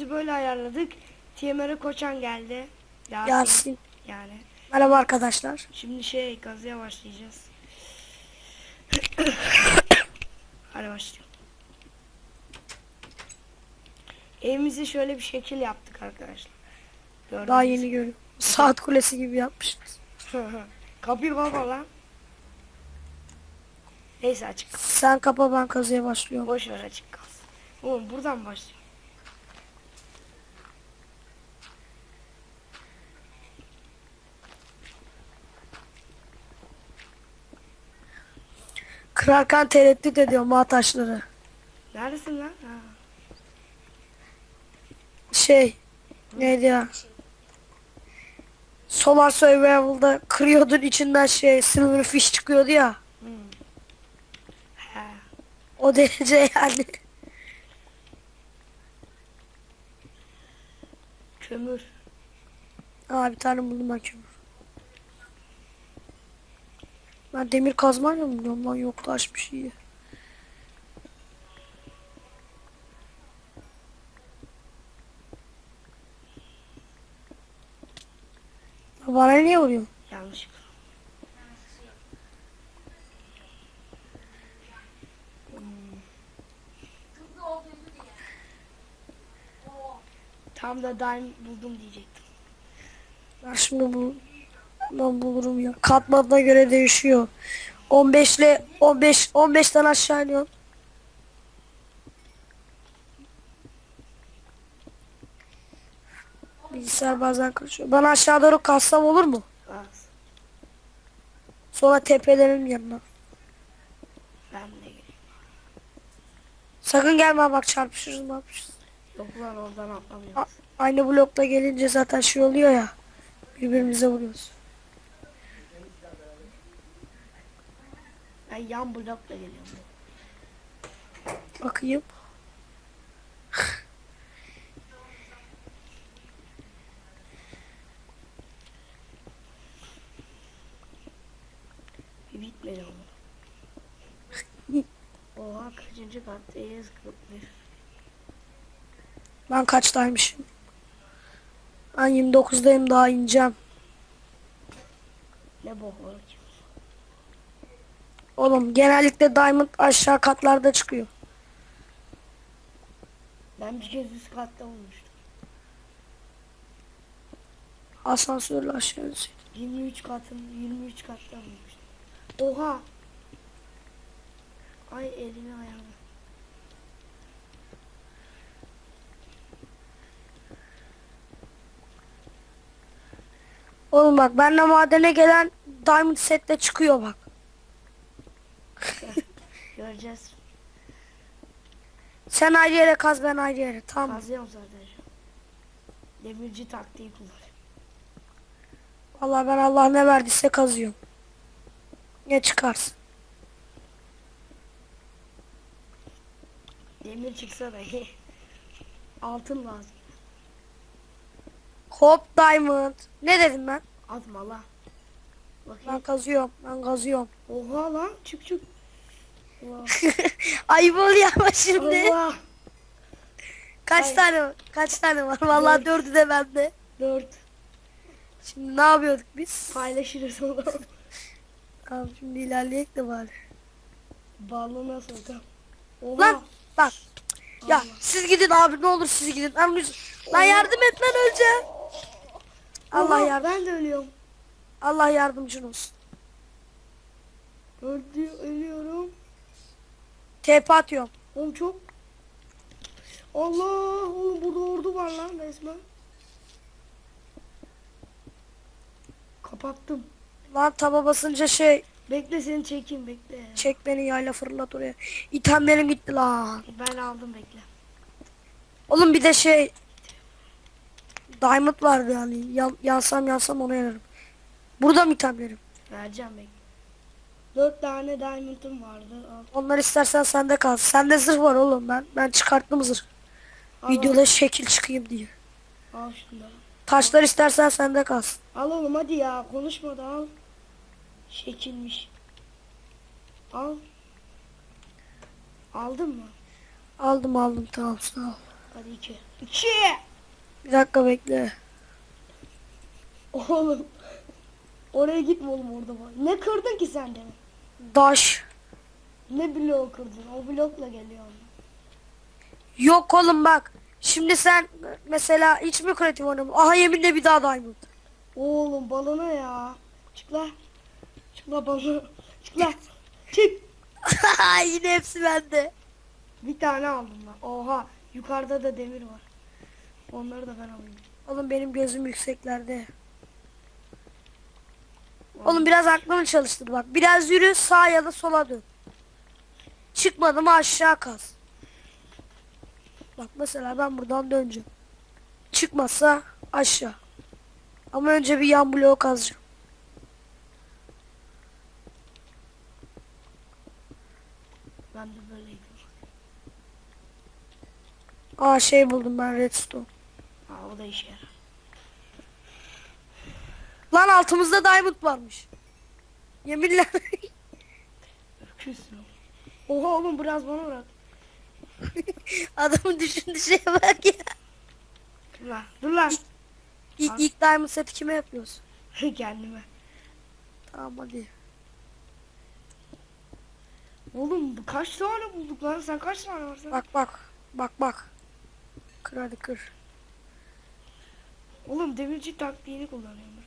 evimizi böyle ayarladık. TMR Koçan geldi. Yasin. Yasin. Yani. Merhaba arkadaşlar. Şimdi şey kazıya başlayacağız. Hadi başlayalım. Evimizi şöyle bir şekil yaptık arkadaşlar. Gördünüz Daha yeni görüyorum. Saat kulesi gibi yapmışız. Kapıyı kapa lan. Neyse açık. Sen kapa ben kazıya başlıyorum. Boş ver açık kalsın. Oğlum buradan başlayalım. Kırarken tereddüt ediyorum mağ taşları. Neredesin lan? Ha. Şey neydi ya? Solar Survival'da kırıyordun içinden şey silverfish çıkıyordu ya. Hmm. O derece yani. Kömür. Aa bir tane buldum ben kömür. Ben demir kazmayla mı buluyorum lan yok taşmış iyi. Bana niye vuruyorsun? Yanlışlıkla. Tam da daim buldum diyecektim. Ben şimdi bu ben bulurum ya. Katmanına göre değişiyor. 15 ile 15 15'ten aşağı iniyor. Bilgisayar bazen kaçıyor. Ben aşağı doğru kalsam olur mu? Az. Sonra tepelerin yanına. Ben de geleyim. Sakın gelme bak çarpışırız ne yapışırız. Yok lan oradan atlamıyoruz. A- Aynı blokta gelince zaten şey oluyor ya. Birbirimize vuruyoruz. Ben yan blokla geliyorum. Bakayım. Bitmedi ama. Oha kaçıncı kattayız? 41. Ben kaçtaymışım? Ben 29'dayım daha ineceğim. Ne bok var ki? Oğlum genellikle diamond aşağı katlarda çıkıyor. Ben bir kez üst katta olmuştum. Asansörle aşağı insin. 23 katın 23 katta olmuştum. Oha. Ay elimi ayağımı. Oğlum bak benle madene gelen diamond setle çıkıyor bak. Göreceğiz. Sen ayrı yere kaz ben ayrı yere tamam. Kazıyorum zaten şu an. Demirci taktiği kullanıyorum. Vallahi ben Allah ne verdiyse kazıyorum. Ne çıkarsın. Demir çıksa da altın lazım. Hop diamond. Ne dedim ben? Atma la. Ben Bakayım. kazıyorum. Ben kazıyorum. Oha lan çık çık. Ayıp oluyor ama şimdi. Allah. Kaç Ay. tane? Kaç tane var? Vallahi Dört. dördü de bende. Dört. Şimdi ne yapıyorduk biz? Paylaşırız onu. Tamam şimdi ilerleyek de bari. Balona sokam. Oha. Lan bak. Ya Allah. siz gidin abi ne olur siz gidin. Lütfen- lan yardım et lan öleceğim. Allah yardım. Ben de ölüyorum. Allah yardımcın olsun. Öldü, ölüyorum. TP atıyorum. Oğlum çok. Allah oğlum burada ordu var lan resmen. Kapattım. Lan taba basınca şey Bekle seni çekeyim bekle. çek beni yayla fırlat oraya. İtemlerim gitti lan. Ben aldım bekle. Oğlum bir de şey Diamond vardı yani. Yan, yansam yansam ona yanarım. Burada mı itemlerim? Vereceğim bekle. Dört tane diamond'ım vardı. Al. Onlar istersen sende kalsın. Sende zırh var oğlum ben. Ben çıkarttım zırh. Al, Videoda şekil çıkayım diye. Al şunu da. Taşlar istersen sende kalsın. Al oğlum hadi ya konuşma da al. Şekilmiş. Al. Aldın mı? Aldım aldım tamam sağ ol. Hadi iki. İki. Bir dakika bekle. Oğlum. Oraya gitme oğlum orada var. Ne kırdın ki sen demin? Daş. Ne bloğu kırdın? O blokla geliyor. Yok oğlum bak. Şimdi sen mesela hiç mi kreatif oynamıyorsun? Aha yeminle bir daha diamond. Oğlum balona ya. Çık la. Çık la balona. Çık la. Çık. Yine hepsi bende. Bir tane aldım ben. Oha. Yukarıda da demir var. Onları da ben alayım. Oğlum benim gözüm yükseklerde. Oğlum biraz aklını çalıştır bak. Biraz yürü sağa ya da sola dön. Çıkmadı mı aşağı kaz. Bak mesela ben buradan döneceğim. Çıkmazsa aşağı. Ama önce bir yan bloğu kazacağım. Ben de böyleydim. Aa şey buldum ben redstone. Ha o da işe yarar. Lan altımızda diamond varmış. Yeminle. Öküzsün. Oha oğlum biraz bana bırak. Adamın düşündüğü şeye bak ya. Dur lan. Dur lan. İlk, ilk diamond seti kime yapıyoruz? Kendime. Tamam hadi. Oğlum bu kaç tane bulduk lan? Sen kaç tane varsın? Bak bak. Bak bak. Kır hadi kır. Oğlum demirci taktiğini kullanıyorum.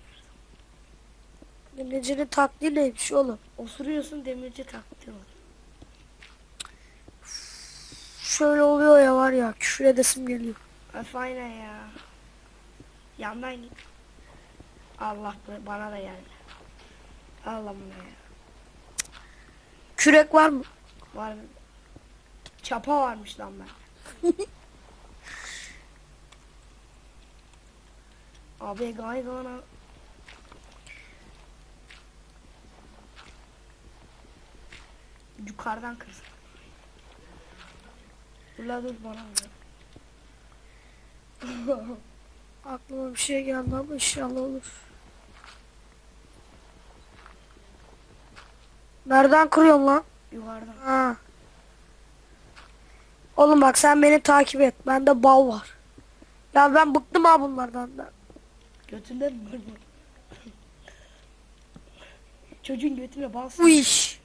Demircinin taktiği neymiş oğlum? Osuruyorsun demirci taktiği var. Şöyle oluyor ya var ya küfür edesim geliyor. Öf aynen ya. Yandan git. Allah bana da geldi. Allah buna ya. Kürek var mı? Var Çapa varmış lan ben. Abi gay gana. Yukarıdan kırsın. Dur la dur bana. Aklıma bir şey geldi ama inşallah olur. Nereden kırıyorsun lan? Yukarıdan. Ha. Oğlum bak sen beni takip et. Bende bal var. Ya ben bıktım ha bunlardan da. Götünde mi? Çocuğun götüne bal Bu iş.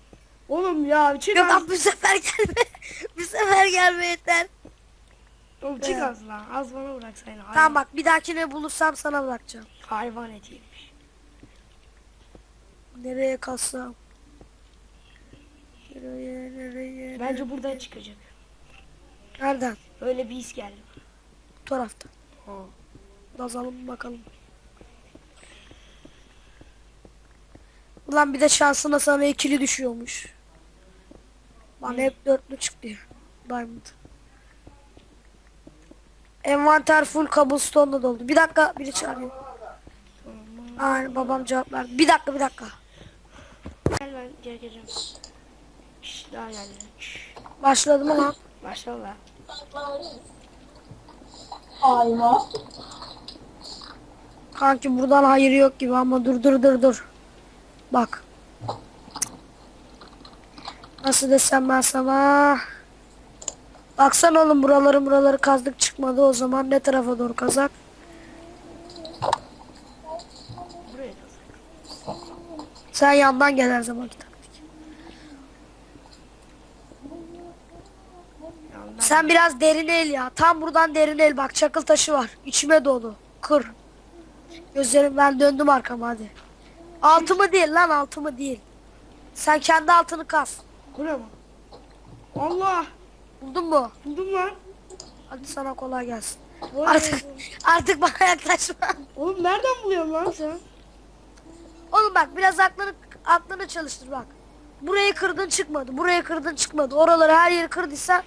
Oğlum ya çık Yok az. abi bu sefer gelme. bu sefer gelme yeter. Oğlum çık az lan. Az bana bıraksaydın. Hayvan, Tamam bak bir dahakine bulursam sana bırakacağım. Hayvan etiymiş. Nereye kalsam? Nereye nereye? Bence buradan çıkacak. Nereden? Öyle bir his geldi. Bu taraftan. Ha. Bazalım bakalım. Ulan bir de şansına sana ikili düşüyormuş. Bana hep dörtlü çıktı. Diamond. Envanter full cobblestone'la doldu. Bir dakika biri çağırıyor. Aynen babam cevap verdi. Bir dakika bir dakika. Gel ben geri geleceğim. Şşş daha geldi. Başladı mı lan? Başla la. Ayva. Kanki buradan hayır yok gibi ama dur dur dur dur. Bak. Nasıl desem ben sana. Baksana oğlum buraları buraları kazdık çıkmadı o zaman ne tarafa doğru kazak? Sen yandan gel her zaman. Sen biraz derin el ya. Tam buradan derin el bak çakıl taşı var. İçime dolu. Kır. Gözlerim ben döndüm arkama hadi. Altımı değil lan altımı değil. Sen kendi altını kaz. Buraya mı? Allah. Buldun mu? Buldum lan. Hadi sana kolay gelsin. Vay Artık be. artık bana yaklaşma. Oğlum nereden buluyorsun lan sen? Oğlum bak biraz aklını aklını çalıştır bak. Burayı kırdın çıkmadı. Burayı kırdın çıkmadı. Oraları her yeri kırdıysa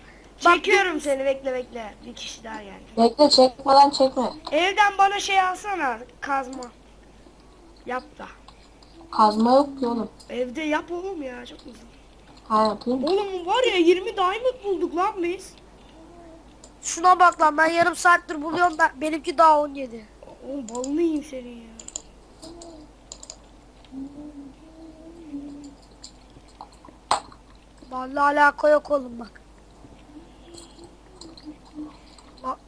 bak Çekiyorum seni bekle bekle. Bir kişi daha geldi. Bekle çekmeden çekme. Evden bana şey alsana. Kazma. Yap da. Kazma yok ki oğlum. Evde yap oğlum ya çok güzel. Ha yapayım. Oğlum var ya 20 diamond bulduk lan biz. şuna bak lan ben yarım saattir buluyorum ben, benimki daha 17. Oğlum balını yiyeyim senin ya. Vallahi alaka yok oğlum bak. Bak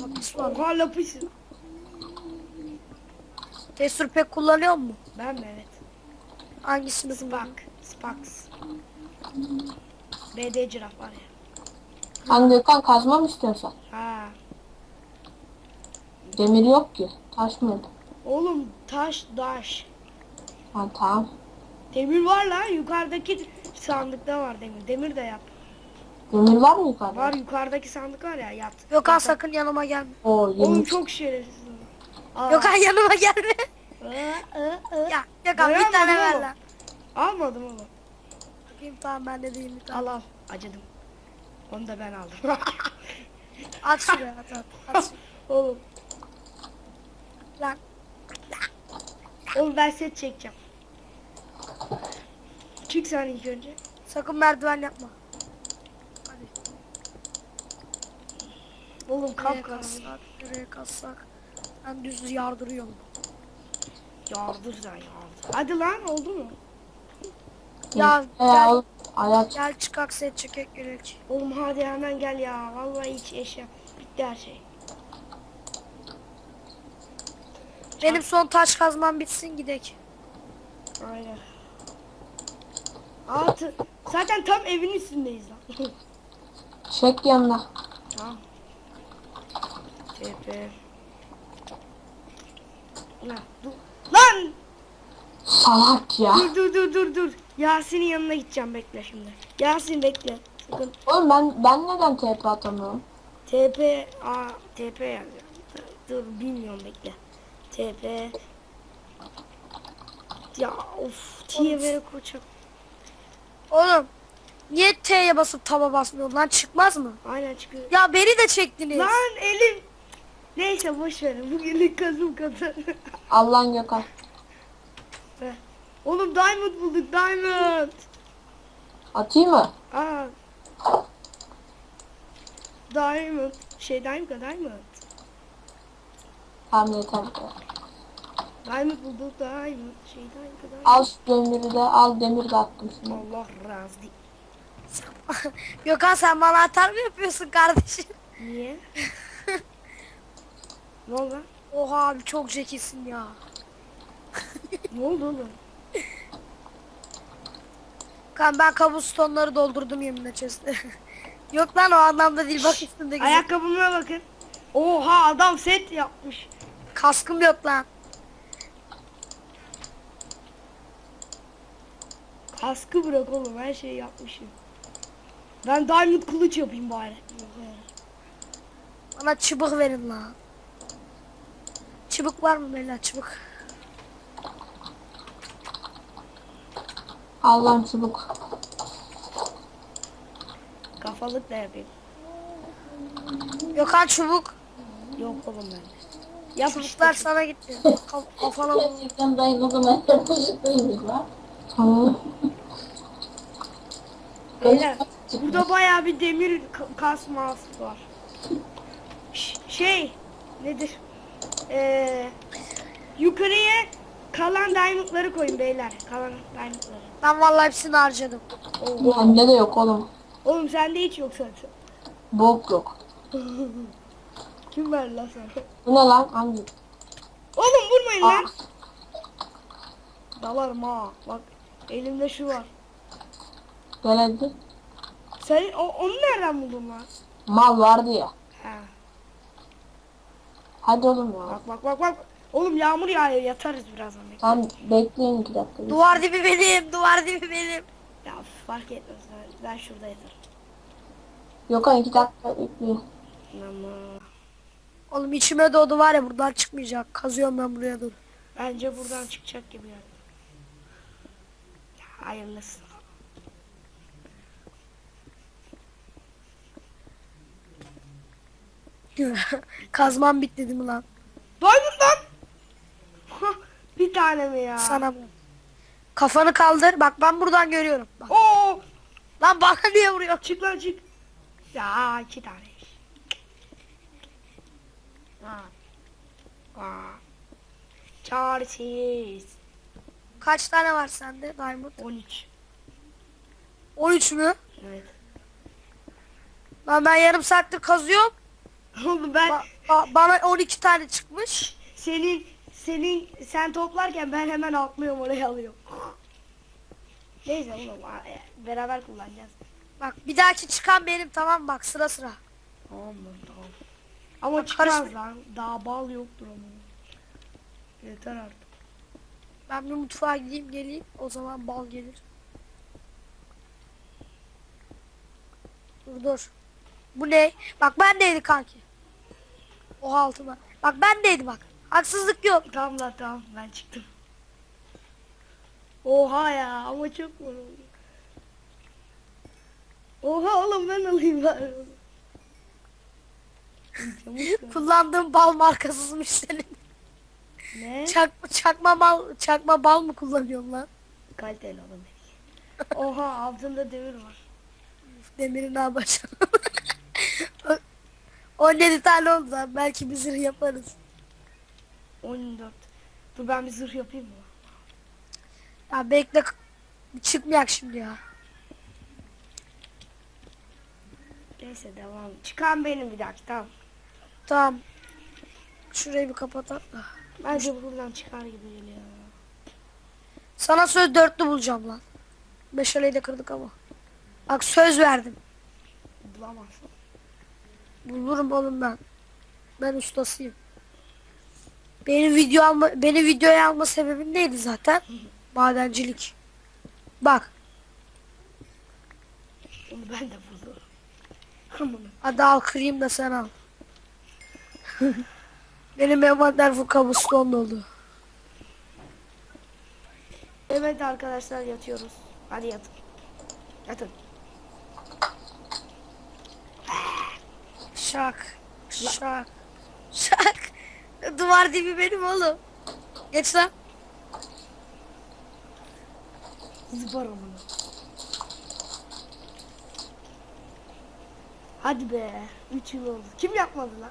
lapis var. Oha lapis. Testur pek kullanıyor mu? Ben mi evet. Hangisini Spark. kullanıyor? BD ciraf var ya. Hani Gökhan kazma mı istiyorsun sen? Ha. Demir yok ki. Taş mıydı? Oğlum taş daş. Ha tamam. Demir var lan yukarıdaki sandıkta var demir. Demir de yap. Demir var mı yukarıda? Var yukarıdaki sandık var ya yat. Gökhan Yat. sakın yanıma gelme. Oo Oğlum çok şerefsiz. Aa. Gökhan yanıma gelme. Aa, aa, aa. ya Gökhan bir Dayanmadım tane ver oğlum. lan. Almadım oğlum. Bakayım tamam ben de değilim. Tamam. Al al. Acıdım. Onu da ben aldım. At şuraya at at. at şuraya. oğlum. Lan Oğlum ben set çekeceğim. Çık sen ilk önce. sakın merdiven yapma. Hadi. Oğlum Nereye kapkaranlık. kassak? Nereye kassak? Ben düz yardırıyorum. Yardır sen yardır. Hadi lan oldu mu? Ya gel, ayak gel çıkak set çekek gerek. Oğlum hadi hemen gel ya. Vallahi hiç eşya. Bitti her şey. Benim son taş kazmam bitsin gidek. Aynen. Altı. Zaten tam evin üstündeyiz lan. çek yanına. tamam. Tepe. Lan dur. Lan! Salak ya. Dur dur dur dur dur. Yasin'in yanına gideceğim bekle şimdi. Yasin bekle. Sakın. Oğlum ben ben neden TP atamıyorum? TP A TP yazıyor. Dur bilmiyorum bekle. TP Ya of TP koçum. Oğlum niye T'ye basıp taba basmıyor lan çıkmaz mı? Aynen çıkıyor. Ya beni de çektiniz. Lan elim. Neyse boş verin. Bugünlük kazım kadar. Allah'ın Gökhan. Oğlum diamond bulduk diamond. Atayım mı? Aa. Diamond. Şey diamond diamond. Tamam yeter. Diamond bulduk diamond. Şey diamond diamond. Al şu demiri de al demir de attım şimdi. Allah razı değil. Gökhan sen bana atar mı yapıyorsun kardeşim? Niye? ne oldu lan? Oha abi çok zekisin ya. Ne oldu oğlum? Kan ben kabustonları doldurdum yeminle chest'e. Yok lan o anlamda değil bak üstünde güzel. Ayakkabıma bakın. Oha adam set yapmış. Kaskım yok lan. Kaskı bırak oğlum her şeyi yapmışım. Ben diamond kılıç yapayım bari. Bana çubuk verin lan. Çubuk var mı beyler çubuk? Allah'ım çubuk. Kafalık da yapayım. Gökhan çubuk. Yok oğlum ben. Yap işte. Çubuklar sana gitti. Kaf- Kafana vur. Gerçekten dayım o zaman yaklaşıklıymış lan. Tamam. Beyler, burada bayağı bir demir ka- kasması var. Ş- şey nedir? Ee, yukarıya kalan diamondları koyun beyler. Kalan diamondları. Ben vallahi hepsini harcadım. Oha. Bende de yok oğlum. Oğlum sende hiç yok zaten. Bok yok. Kim verdi lan sana? Bu ne lan? Hangi? Oğlum vurmayın Aa, lan. Dalarım ha. Bak elimde şu var. gel hadi. Sen o, onu nereden buldun lan? Mal vardı ya. Ha. Hadi oğlum ya. Bak bak bak bak. Oğlum yağmur yağıyor yatarız birazdan. bekle. Tamam bekleyin iki dakika. Duvar dibi benim. Duvar dibi benim. Ya fark etmez. Ben, ben şurada yatarım. Gökhan iki dakika bekleyin. Ama Oğlum içime doğdu var ya buradan çıkmayacak. Kazıyorum ben buraya dur. bence buradan çıkacak gibi yani. Hayırlısı. Kazmam bitti değil mi lan? Diamond lan. Bir tane mi ya? Sana bu. Kafanı kaldır. Bak ben buradan görüyorum. Bak. Oo, Lan bana niye vuruyor? çık lan çık. Ya iki tane. Ha. Aa. Çaresiz. Kaç tane var sende Diamond? 13. 13 mü? Evet. Lan ben yarım saattir kazıyorum. Oğlum ben Ba- ba- bana 12 tane çıkmış. senin senin sen toplarken ben hemen atlıyorum oraya alıyorum. Neyse oğlum e, beraber kullanacağız. Bak bir dahaki çıkan benim tamam bak sıra sıra. Tamam? Tamam. Ama Bak, çıkmaz karışma. lan. Daha bal yoktur ama. Yeter artık. Ben bir mutfağa gideyim geleyim o zaman bal gelir. Dur dur. Bu ne? Bak ben neydi kanki? O altıma. Bak ben neydi bak. Haksızlık yok. Tamam lan tamam ben çıktım. Oha ya ama çok var oğlum. Oha oğlum ben alayım bari. Kullandığım bal markasızmış senin. ne? Çak, çakma bal çakma bal mı kullanıyorsun lan? Kaliteli oğlum. Oha altında demir var. Demirin ne yapacaksın? 17 tane oldu lan. Belki bir zırh yaparız. 14. Dur ben bir zırh yapayım mı? Ya bekle çıkmayak şimdi ya. Neyse devam. Çıkan benim bir dakika tamam. Tamam. Şurayı bir kapatalım da. Bence buradan çıkar gibi geliyor. Sana söz dörtlü bulacağım lan. Meşaleyi de kırdık ama. Bak söz verdim. Bulamazsın. Bulurum oğlum ben. Ben ustasıyım. Benim video alma, beni videoya alma sebebim neydi zaten? Madencilik. Bak, Onu ben de buldum. Hadi al kırayım da sen al. Benim envanter full kabuston oldu. Evet arkadaşlar yatıyoruz. Hadi yatın. Yatın. Şak, şak, şak. Duvar dibi benim oğlum. Geç lan. Zıbar onu. Hadi be. 3 yıl oldu. Kim yapmadı lan?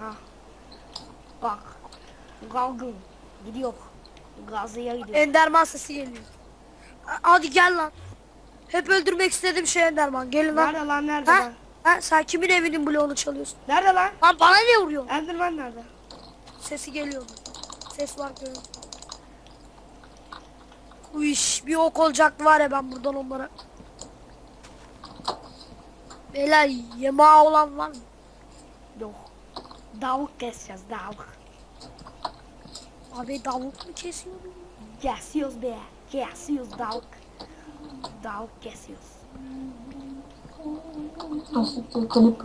Ha. Bak. Galgın. Gidiyor. Gazıya gidiyor. Enderman sesi geliyor. Hadi gel lan. Hep öldürmek istediğim şey Enderman. Gelin lan. Nerede lan nerede Ha? lan? Ha? Sen kimin evinin bloğunu çalıyorsun? Nerede lan? Lan bana ne vuruyor? Enderman nerede? Sesi geliyordu. Ses var görüyorum. Bu iş bir ok olacaktı var ya ben buradan onlara. Beyler yemeği olan var mı? Yok. Davuk keseceğiz davuk. Abi davul mu kesiyor? Kesiyoruz be. Kesiyoruz davuk. Davuk kesiyoruz. Klip.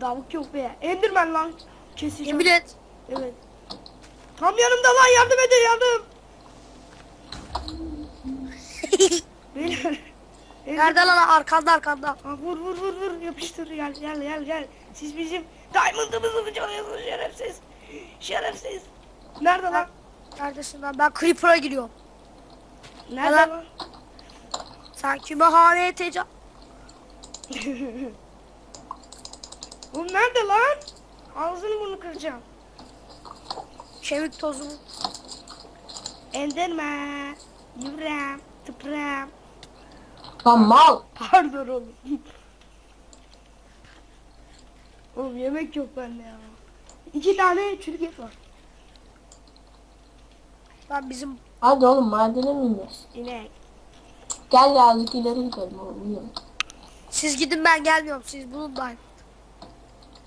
Davuk yok be. Enderman lan. Keseceğim. Yemin et. Evet. Tam yanımda lan yardım edin yardım. Beyler. Nerede lan arkanda arkanda. Ha, vur vur vur vur yapıştır gel gel gel gel. Siz bizim diamond'ımızı mı çalıyorsunuz şerefsiz? Şerefsiz. Nerede lan? Neredesin lan? Ben Creeper'a giriyorum. Nerede Lan. lan? Sen kime hane edeceksin? Oğlum nerede lan? Ağzını bunu kıracağım. Kemik tozu. Enderman. Yürem. Tıprem. Lan mal. Pardon oğlum. oğlum yemek yok bende ya. İki tane çürük et var. Lan bizim Hadi oğlum madene mi iniyoruz? İnek. Gel ya azıcık ileri gidelim oğlum. Siz gidin ben gelmiyorum. Siz bulun ben.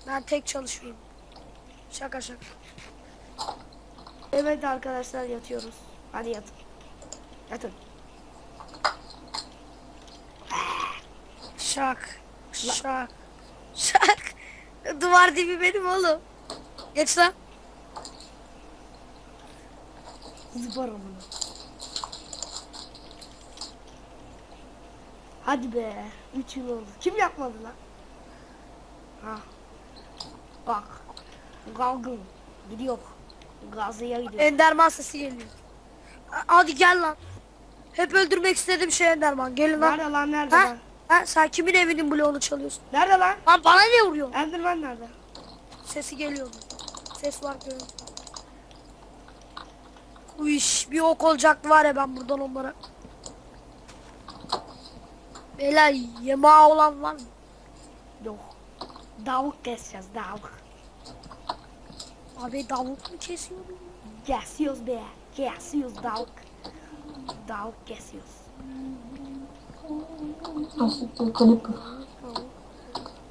Ben tek çalışıyorum. Şaka şaka. Evet arkadaşlar yatıyoruz. Hadi yatın. Yatın. Şak. Şak. Şak. Duvar dibi benim oğlum. Geç lan. Zıbar onu. Hadi be. Üç yıl oldu. Kim yapmadı lan? Ha. Bak. Galgın. Gidiyor. Gazıya gidiyor. Enderman sesi geliyor. Hadi gel lan. Hep öldürmek istediğim şey Enderman. Gelin lan. Nerede lan nerede Ha? lan? Ha? Sen kimin evinin bloğunu çalıyorsun? Nerede lan? Lan bana ne vuruyor? Enderman nerede? Sesi geliyordu. Ses var. Bu iş bir ok olacaktı var ya ben buradan onlara. Beyler yemeği olan var mı? Yok. Davuk keseceğiz davuk. Abi davul mu kesiyor? Kesiyoruz be. Kesiyoruz davuk. Davuk kesiyoruz. Aslında klip.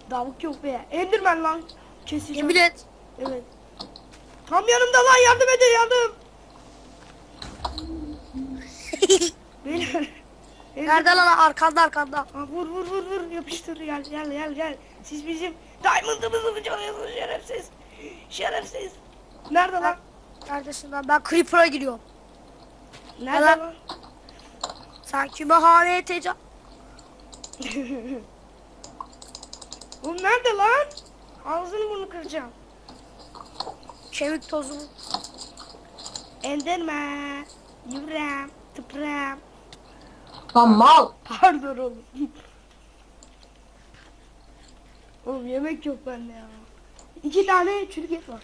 Davuk yok be. Endirmen lan. Keseceğim. Yemin et. Evet. Tam yanımda lan yardım edin yardım. Beyler. Nerede lan arkanda arkanda. Ha, vur vur vur vur yapıştır gel gel gel gel. Siz bizim diamond'ımızı mı çalıyorsunuz şerefsiz? Şerefsiz. Nerede lan? Neredesin lan? Ben Creeper'a giriyorum. Nerede Lan. lan? Sen kime hane edeceksin? Oğlum nerede lan? Ağzını bunu kıracağım. Kemik tozu. Enderman. Yüvrem. Tıprem. Lan mal. Pardon oğlum. oğlum yemek yok bende ya. İki tane çürük et var.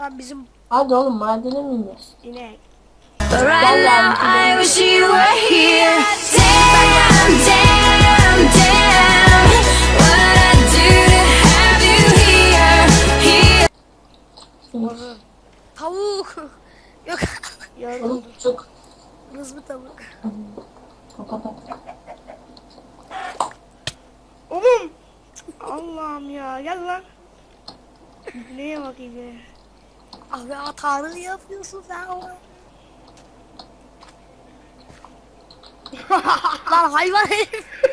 Lan bizim Hadi oğlum madene mi iniyorsun? İnek. But right now, I wish you were here. Abi hatanı yapıyorsun sen. lan hayvan herif.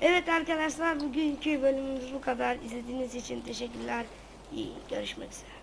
Evet arkadaşlar bugünkü bölümümüz bu kadar. İzlediğiniz için teşekkürler. İyi görüşmek üzere.